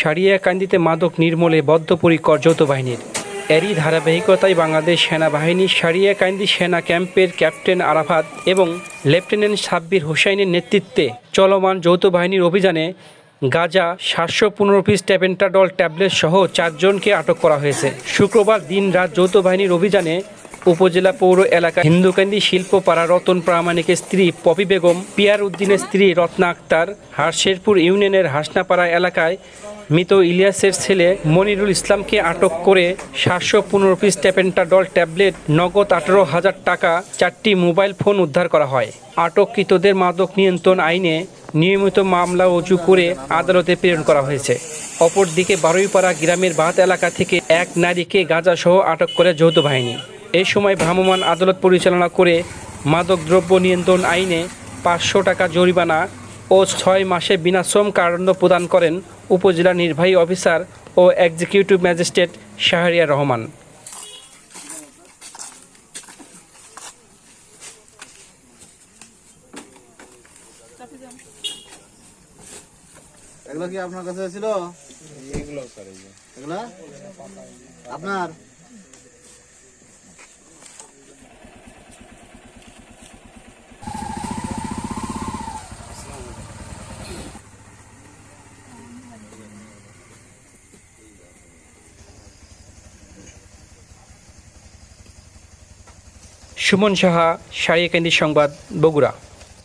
সারিয়াকান্দিতে মাদক নির্মূলে বদ্ধপরিকর যৌথ বাহিনীর এরই ধারাবাহিকতায় বাংলাদেশ সেনাবাহিনী সারিয়াকান্দি সেনা ক্যাম্পের ক্যাপ্টেন আরাফাত এবং লেফটেন্যান্ট সাব্বির হোসাইনের নেতৃত্বে চলমান যৌথ বাহিনীর অভিযানে গাজা সাতশো পনেরো পিস ট্যাপেন্টাডল ট্যাবলেট সহ চারজনকে আটক করা হয়েছে। শুক্রবার দিন রাত যৌথ বাহিনীর অভিযানে উপজেলা পৌর এলাকা হিন্দুকান্দি শিল্পপাড়া রতন প্রামাণিকের স্ত্রী পপি বেগম, পিয়ার উদ্দিনের স্ত্রী রত্না আক্তার, হারশেরপুর ইউনিয়নের হাসনাপাড়া এলাকায় মৃত ইলিয়াসের ছেলে মনিরুল ইসলামকে আটক করে সাতশো পনেরো পিস ট্যাপেন্টাডল ট্যাবলেট, নগদ আঠারো হাজার টাকা, চারটি মোবাইল ফোন উদ্ধার করা হয়। আটককৃতদের মাদক নিয়ন্ত্রণ আইনে নিয়মিত মামলা উঁচু করে আদালতে প্রেরণ করা হয়েছে। অপরদিকে বারুইপাড়া গ্রামের বাত এলাকা থেকে এক নারীকে গাঁজাসহ আটক করে যৌথ বাহিনী। এই সময় ভ্রাম্যমাণ আদালত পরিচালনা করে মাদকদ্রব্য নিয়ন্ত্রণ আইনে পাঁচশো টাকা জরিমানা ও ছয় মাসে বিনা শ্রম কারাদণ্ড প্রদান করেন উপজেলা নির্বাহী অফিসার ও এক্সিকিউটিভ ম্যাজিস্ট্রেট শাহরিয়া রহমান। এগুলো কি আপনার কাছে ছিল। এগুলা? আপনার? সুমন সাহা সারিয়াকান্দি সংবাদ বগুড়া।